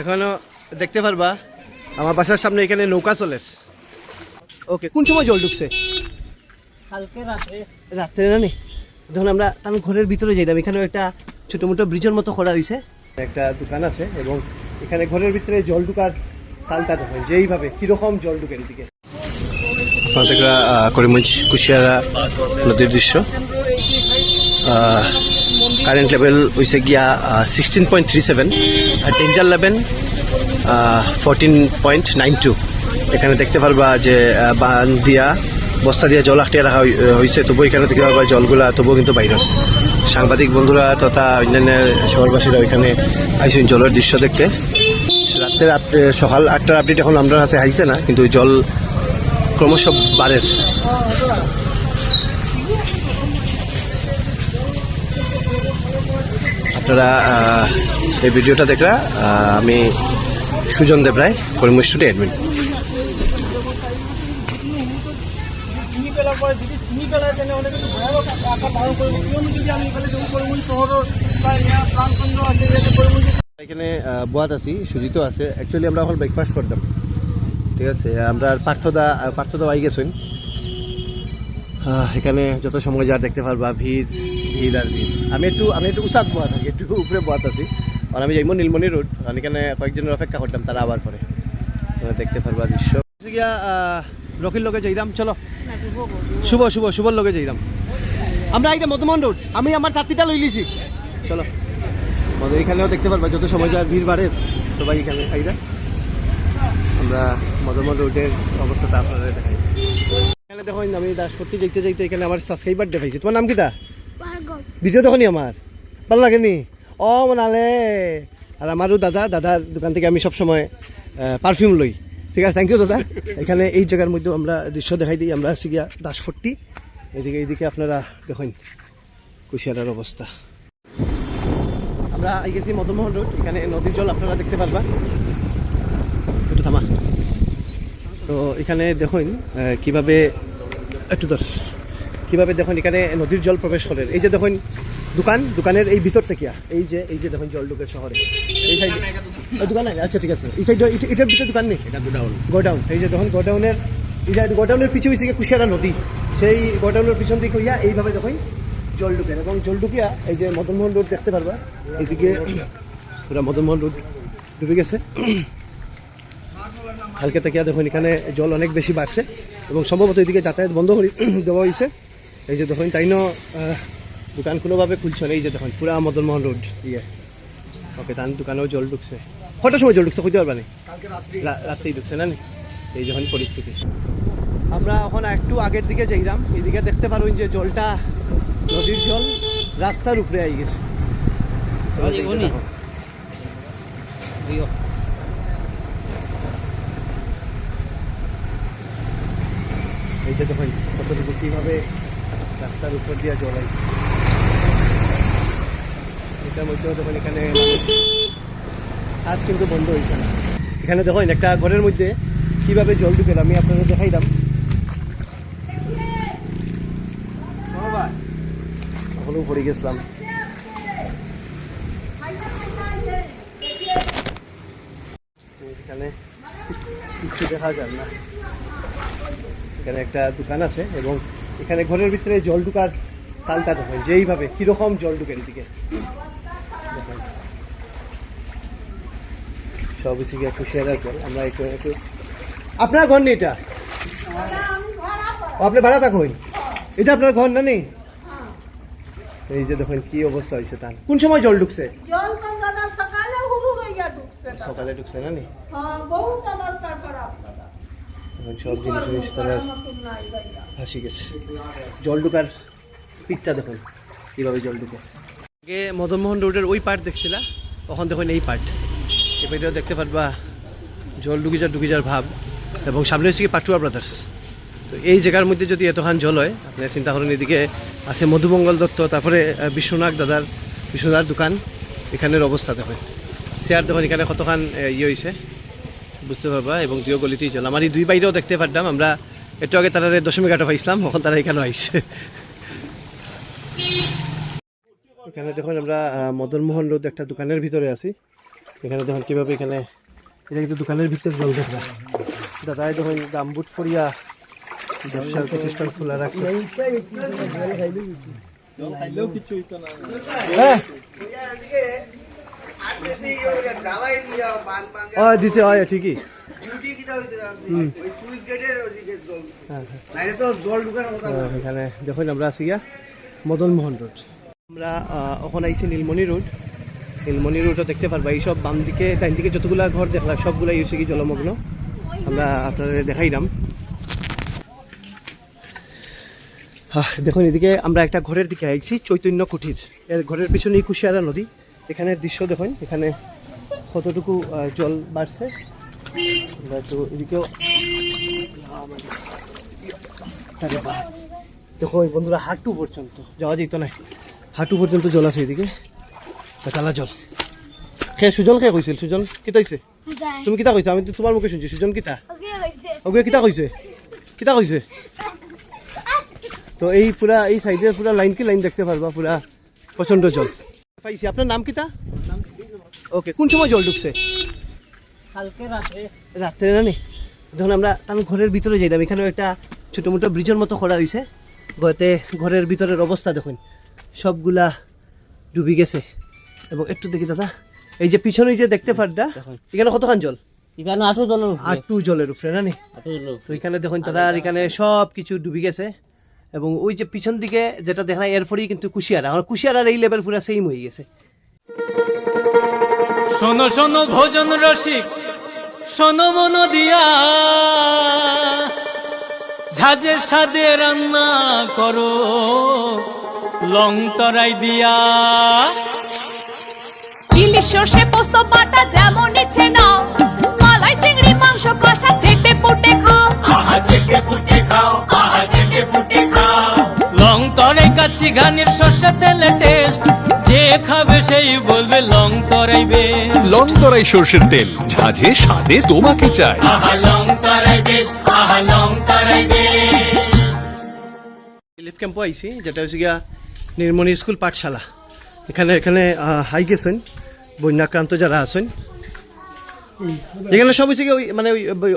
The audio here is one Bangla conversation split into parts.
এখনও দেখতে পারবা আমার বাসার সামনে এখানে নৌকা চলে। ওকে কোন সময় জল ঢুকছে? কালকে রাত্রে। রাত্রে না নি? যখন আমরা আমি ঘরের ভিতরে যাইলাম এখানে একটা ছোট মোটো ব্রিজের মতো করা হয়েছে একটা দোকান আছে এবং এখানে ঘরের ভিতরে জল ঢুকার তালটা দেখেন যেইভাবে কীরকম জল ঢুকে এদিকে? করিমগঞ্জ কুশিয়ারা নদীর দৃশ্য। কারেন্ট লেভেল হয়েছে গিয়া সিক্সটিন পয়েন্ট থ্রি সেভেন আর danger level fourteen point nine two এখানে দেখতে পারবা যে বান দিয়া, বস্তা দিয়া জল আটকে রাখা হয়েছে তবু এখানে দেখতে পারবা জলগুলা তবুও কিন্তু বাইরে। সাংবাদিক বন্ধুরা তথা অন্যান্য শহরবাসীরা ওইখানে আইসুন জলের দৃশ্য দেখতে। রাত্রের সকাল আটটার আপডেট এখন আমরা কাছে আইছে না, কিন্তু জল ক্রমশ বাড়ের আপনারা এই ভিডিওটা দেখরা আমি সুজন দেবরায় করিমগঞ্জ স্টুডিও অ্যাডমিন এখানে বুয়াত আছি সুজিত আছে। অ্যাকচুয়ালি আমরা এখন ব্রেকফাস্ট করতাম। ঠিক আছে, আমরা পার্থদা পার্থদা আই গেছেন। এখানে যত সময় যা দেখতে পারবা, ভিড় ভিড় আর ভিড়। আমি একটু আমি একটু উসাদ বোয়া থাকি, একটু উপরে বোয়াত আছি। আর আমি যাইব নীলমণি রোড আর এখানে কয়েকজনের অপেক্ষা করতাম, তারা আবার পরে। দেখতে পারবা দৃশ্য। গিয়া রকির লগে যাইরাম, চলো। শুভ শুভ, শুভর লগে যাইরাম। আমরা এইটা মধুমন রোড আমি আমার ছাত্রীটা লই লিছি। চলো। আমাদের এখানেও দেখতে পারবা, যত সময় যায় ভিড় বাড়ে, সবাই এখানে খাইরা আমরা মদমন রোডের অবস্থাটা আপনারা দেখাই। এখানে দেখো আমি দাসপত্তি দেখতে দেখতে এখানে আমার সাবস্ক্রাইবার দেখাইছি তোমার নাম কিটা? ভিডিও দেখনি আমার? ভালো লাগেনি? ও মনালে। আর আমারও দাদা দাদার দোকান থেকে আমি সবসময় পারফিউম লই। ঠিক আছে থ্যাংক ইউ দাদা। এখানে এই জায়গার মধ্যে আমরা দৃশ্য দেখাই দিই। আমরা আছি গিয়া দাসপট্টি এদিকে এইদিকে আপনারা দেখুন কুশিয়ারার অবস্থা। আমরা এই গেছি মদনমোহন রোড এখানে নদীর জল আপনারা দেখতে পারবা। একটু থামা। তো এখানে দেখুন কীভাবে একটু দশ কীভাবে দেখুন এখানে নদীর জল প্রবেশ করে? এই যে দেখুন দোকান দোকানের এই ভিতর থেকে এই যে এই যে দেখুন জল ঢুকে শহরে। এই সাইড দোকান আচ্ছা ঠিক আছে। এই সাইড এটার ভিতরে দোকান নেই? এটা গোডাউন। গোডাউন। এই যে দেখুন গোডাউনের এই যে গোডাউনের পিছু পিছিয়ে কুশিয়ারা নদী। সেই গোডাউনের পিছন দিকে হইয়া এইভাবে দেখুন জল ঢুকেন এবং জল ঢুকিয়া এই যে মদনমোহন রোড দেখতে পারবা? এইদিকে পুরা মদনমোহন রোড ডুবে গেছে। কালকে থেকে দেখুন এখানে জল অনেক বেশি বাড়ছে। এবং সম্ভবত এদিকে যাতায়াত বন্ধ করে দেওয়া হয়েছে। এই যে দেখুন তাই না দোকান কোনোভাবে খুলছে না এই যে দেখুন পুরা মদনমোহন রোড ইয়ে। ওকে তার দোকানেও জল ঢুকছে। কটার সময় জল ঢুকছে খুঁজতে পারবা না? রা- রাত্রেই ঢুকছে না নি? এই যখন পরিস্থিতি। আমরা এখন একটু আগের দিকে যাইলাম এদিকে দেখতে পারুন যে জলটা নদীর জল রাস্তার উপরে আই গেছে। জল এগোনি? এই দেখুন কতটুকু, কীভাবে রাস্তার উপর দিয়ে জল আইছে এটার মধ্যেও দেখুন এখানে আজ কিন্তু বন্ধ হয়েছে। না এখানে দেখুন একটা ঘরের মধ্যে কীভাবে জল ঢুকে আমি আপনারা দেখাইলাম। এখনও পড়ে গেছিলাম। এখানে কিছু দেখা যায় না। এখানে একটা দোকান আছে এবং এখানে ঘরের ভিতরে জল ঢুকার তালটা দেখেন যেইভাবে কীরকম জল ঢুকে এদিকে। দেখেন। সব গিয়ে কুশিয়ারা জল আমরা একটু একটু আপনার ঘর নেই এটা? আপনি ভাড়া থাকুন এটা আপনার ঘর না নেই? এই যে দেখুন কি অবস্থা হয়েছে তার। কোন সময় জল ঢুকছে? সকালে ঢুকছে না নি? হ্যাঁ, বহুত অবস্থা খারাপ সব জিনিস জিনিস গেছে। জল দেখুন, কীভাবে আগে মদনমোহন রোডের ওই পার্ট দেখছিলা তখন দেখুন এই পার্ট এই পার্টেও দেখতে পারবা, জল ঢুকি যার ঢুকি যার ভাব। এবং সামনে হচ্ছে কি পাটুয়া ব্রাদার্স তো এই জায়গার মধ্যে যদি এতখান জল হয় আপনি চিন্তা করেন, এদিকে আছে মধুমঙ্গল দত্ত, তারপরে বিশ্বনাথ দাদার, বিশ্বনাথ দোকান। এখানের অবস্থা দেখুন। চেয়ার দেখুন, এখানে কতখান ইয়ে হয়েছে। বুঝতে পারবা, এবং দুই গলিতেই জল আমার এই দুই বাইরেও দেখতে পারতাম, আমরা একটু আগে তারা দশমী ঘাটে পাইছিলাম, এখন তারা এখানে আইসে এখানে দেখুন আমরা মদনমোহন রোড একটা দোকানের ভিতরে আছি। এখানে দেখুন কীভাবে এখানে, এটা কিন্তু দোকানের ভিতরে জল দেখবা দাদাই দেখুন গামবুট ফরিয়া ব্যবসার প্রতিষ্ঠান খোলা রাখছে। হ্যাঁ। ও দিছে হয় ঠিকই। হ্যাঁ হ্যাঁ। এখানে দেখুন আমরা আছি গিয়া মদন মোহন রোড। আমরা ওখানে আইছি নীলমণি রোড। নীলমণি রোডও দেখতে পারবা এইসব বাম দিকে ডাইন দিকে যতগুলা ঘর দেখলাম সবগুলাই হয়েছে কি জলমগ্ন। আমরা আপনাদের দেখাইলাম আহ, দেখুন এদিকে আমরা একটা ঘরের দিকে আইছি চৈতন্য কুঠির। এর ঘরের পিছনেই কুশিয়ারা নদী। এখানের দৃশ্য দেখুন এখানে কতটুকু জল বাড়ছে। তো এদিকেও দেখো বন্ধুরা হাঁটু পর্যন্ত যাওয়া যেত না। হাঁটু পর্যন্ত জল আছে এদিকে। কালা জল। খে সুজন খে কইছিল? সুজন কিতা হইছে? তুমি কিতা কইছা? আমি তো তোমার মুখে শুনছি। সুজন কিতা? ওকে কিতা কইছে? কিতা কইছে? তো এই পুরা এই সাইডের পুরা লাইন কি লাইন দেখতে পারবা? পুরা প্রচণ্ড জল। পাইছি আপনার নাম কিতা ওকে কোন সময় জল ঢুকছে? কালকে রাতে। রাত্রে না নি? যখন আমরা তার ঘরের ভিতরে যাইলাম এখানেও একটা ছোটো মোটো ব্রিজের মতো করা হয়েছে গতে ঘরের ভিতরের অবস্থা দেখুন সবগুলা ডুবি গেছে। এবং একটু দেখি দাদা এই যে পিছনে যে দেখতে পারটা এখানে কতখান জল? এখানে আঠো জলের আটটু জলের উপরে না নি? জলের তো এখানে দেখুন তারা আর এখানে সব কিছু ডুবি গেছে। এবং ওই যে পিছন দিকে যেটা দেখা যায় এরপরেই কিন্তু কুশিয়ারা। আমার কুশিয়ারার এই লেভেল পুরো সেম হয়ে গেছে। শোনো শোনো ভোজন রসিক। শোনো মন দিয়া। ঝাঁঝের সাদে রান্না করো লং তরাই দিয়া। ইলিশ সর্ষে পোস্ত বাটা যেমন ইচ্ছে নাও। মালাই চিংড়ি মাংস কষা লং তরাই কাচ্চি ঘানির সর্ষে তেলে টেস্ট যে খাবে সেই বলবে লং তরাইবে লং তরাই সর্ষের তেল ঝাঁঝে স্বাদে তোমাকে চাই। আহা লং তরাই বেশ আহা লং তরাই রিলিফ আইছি যেটা হচ্ছে গিয়া নির্মণি স্কুল পাঠশালা। এখানে এখানে আহ, হাই গেছেন বন্যাক্রান্ত যারা আছেন। এখানে সব হচ্ছে গিয়ে ওই মানে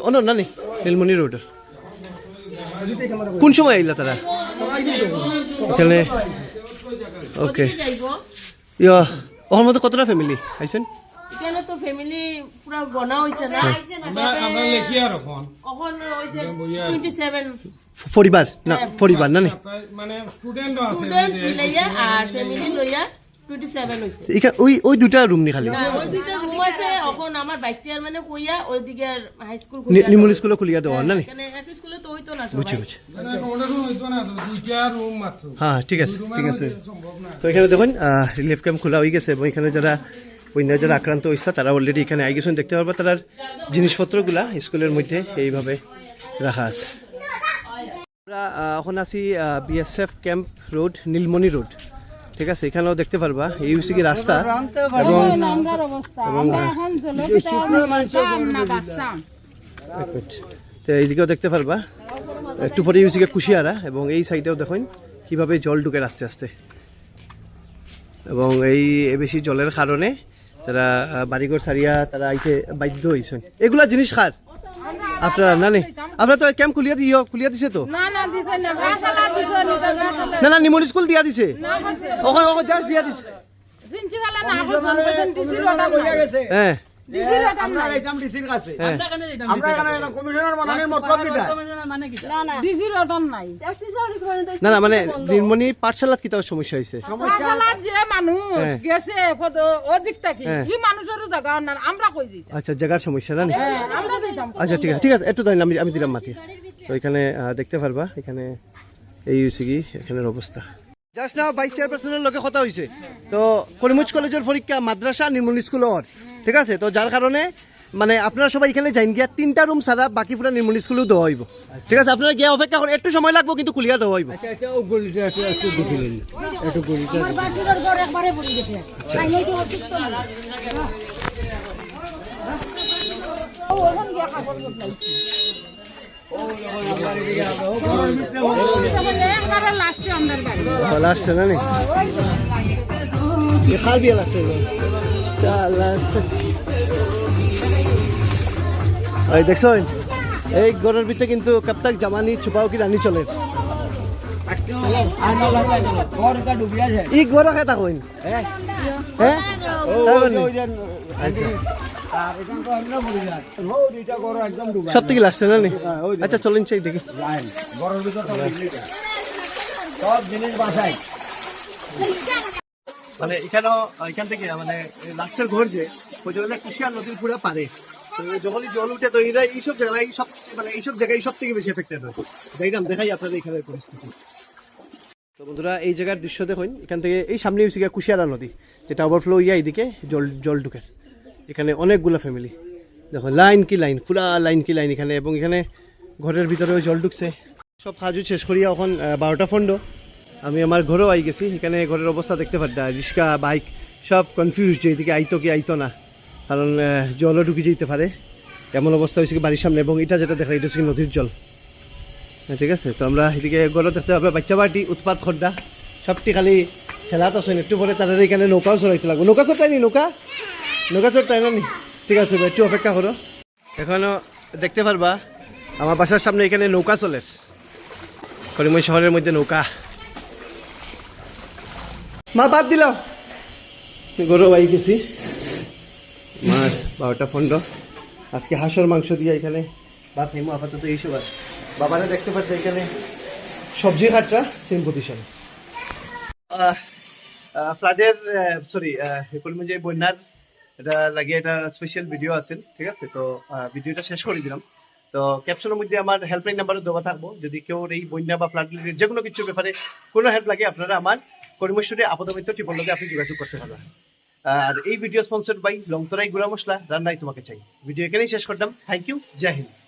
অনন্য নি নীলমণি রোডের। কোন সময় আইলা তারা? এখানে? ওকে। ইয়া ওর মধ্যে কতটা ফ্যামিলি আইছেন এখানে তো ফ্যামিলি পুরা গনা হইছে না। কখন হইছে? 27 পরিবার? না পরিবার না মানে স্টুডেন্ট আছে স্টুডেন্ট মিলাইয়া আর ফ্যামিলি লইয়া 27 হইছে। ওই ওই দুটা রুম নি খালি? ওই দুইটা রুম আছে এখন আমার ভাইস চেয়ারম্যানে কইয়া ওইদিকে হাই স্কুল খুলিয়া দেওয়া। না এক স্কুলে তো হইতো না বুঝছি বুঝছি। মানে ওটা রুম হইতো না তো দুইটা রুম মাত্র। হ্যাঁ ঠিক আছে ঠিক আছে। তো এখানে দেখুন রিলিফ ক্যাম্প খোলা হয়ে গেছে এবং এখানে যারা বন্যা যারা আক্রান্ত হয়েছে তারা অলরেডি এখানে আই গেছেন। দেখতে পারবা তার জিনিসপত্রগুলা স্কুলের মধ্যে এইভাবে রাখা আছে। আমরা এখন আছি BSF camp road Nilmoni road ঠিক আছে এখানেও দেখতে পারবা এই হচ্ছে কি রাস্তা এবং এবং এক মিনিট। তো এইদিকেও দেখতে পারবা একটু পরে গিয়ে কুশিয়ারা এবং এই সাইডেও দেখুন কীভাবে জল ঢুকে আস্তে আস্তে। এবং এই বেশি জলের কারণে তারা বাড়িঘর সারিয়া তারা আইতে বাধ্য হয়েছেন এগুলা জিনিস খার। আপনারা না নে? আপনারা তো ক্যাম্প খুলিয়া দিও খুলিয়া দিছে তো? না না নিমন স্কুল দিয়া দিছে। ওখানে ওখানে জাস্ট দিয়া দিছে। হ্যাঁ। আমরা যাইতাম ডিসির কাছে। হ্যাঁ। আমরা এখানে কমিশনার বানানোর মতলব কিটা? ডিজির অর্ডার নাই। না না মানে নির্মণি পাঠশালাত কিতাব সমস্যা হয়েছে মানুষ হ্যাঁ। গেছে কত- ওদিক হ্যাঁ। এই মানুষেরও জায়গা না আমরা কই দিতাম আচ্ছা জায়গার সমস্যা না নি? হ্যাঁ, আমরা দিতাম আচ্ছা ঠিক আছে ঠিক আছে একটু ধরেন আমি আমি দিলাম মাটি তো এখানে দেখতে পারবা এখানে এই হচ্ছে কি এখানের অবস্থা। জাস্ট না ভাইস চেয়ারপারসনের লগে কথা হয়েছে তো করিমুজ কলেজের পরীক্ষা মাদ্রাসা নির্মল স্কুলের। ঠিক আছে? তো যার কারণে মানে আপনারা সবাই এখানে যাইন গিয়া তিনটা রুম ছাড়া বাকি পুরা নির্মল স্কুলেও দেওয়া হইব। ঠিক আছে? আপনারা গিয়ে অপেক্ষা করেন একটু সময় লাগবে কিন্তু খুলিয়া দেওয়া হইব। লাস্টে খাল বিয়ে চালান ওই এই গড়ের ভিতরে কিন্তু কাপ্তাক জামানি ছুপাও কি রানী চলে। ই গড় খেতা কইন হ্যাঁ? হ্যাঁ? সব থেকে লাস্টে না আচ্ছা চলেন চাই দেখি সব জিনিস বাসায়। মানে এখানেও, এখান থেকে মানে লাস্টের ঘর যে, ওই জায়গাটা কুশিয়ার নদীর পুরো পারে যখনই জল উঠে তো এরা এইসব জায়গায় সব মানে এইসব জায়গায় সব থেকে বেশি এফেক্টেড হয়। যাইরাম দেখাই আপনাদের এখানের পরিস্থিতি। তো বন্ধুরা, এই জায়গার দৃশ্য দেখুন। এখান থেকে এই সামনে হচ্ছে গিয়ে কুশিয়ারা নদী, যেটা ওভারফ্লো ইয়া এইদিকে জল জল ঢুকে। এখানে অনেকগুলো ফ্যামিলি দেখো লাইন কি লাইন পুরা লাইন কি লাইন এখানে। এবং এখানে ঘরের ভিতরেও জল ঢুকছে। সব কাজও শেষ করিয়া এখন বারোটা ফন্ড আমি আমার ঘরেও আই গেছি এখানে ঘরের অবস্থা দেখতে পারতা রিক্সা বাইক সব কনফিউজ যে এদিকে আইতো কি আইতো না। কারণ জলও ঢুকে যেতে পারে। এমন অবস্থা হয়েছে কি বাড়ির সামনে এবং এটা যেটা দেখা এটা হচ্ছে নদীর জল। হ্যাঁ, ঠিক আছে? তো আমরা এদিকে গড় দেখতে পাবো বাচ্চা বাটি উৎপাত খড্ডা সবটি খালি খেলাত আছে একটু পরে তাদের এখানে নৌকাও চড়াইতে লাগবো। নৌকা চড়তাই নি নৌকা? নৌকা চড়তাই না নি? ঠিক আছে একটু অপেক্ষা করো। এখনও দেখতে পারবা আমার বাসার সামনে এখানে নৌকা চলে। করিমই শহরের মধ্যে নৌকা। মা বাদ দিল। গরু বাই গেছি। মাছ বারোটা পনেরো আজকে হাঁসের মাংস দিয়ে এখানে। ভাত নেব আপাতত এইসব আছে। বাবারা দেখতে পাচ্ছে এখানে। সবজি ঘাটটা সেম পজিশন ফ্লাডের সরি করিমগঞ্জ যে বন্যার এটা লাগে একটা স্পেশাল ভিডিও আছে ঠিক আছে? তো ভিডিওটা শেষ করে দিলাম। তো ক্যাপশনের মধ্যে আমার হেল্পলাইন নাম্বারও দেওয়া থাকব। যদি কেউ এই বন্যা বা ফ্লাড যে কোনো কিছুর ব্যাপারে কোনো হেল্প লাগে আপনারা আমার করিমেশ্বরী আপদমিত্র মিত্র লগে আপনি যোগাযোগ করতে পারবেন আর এই ভিডিও স্পন্সর বাই লংতরাই গুড়া মশলা রান্নাই তোমাকে চাই। ভিডিও এখানেই শেষ করলাম। থ্যাংক ইউ জয় হিন্দ।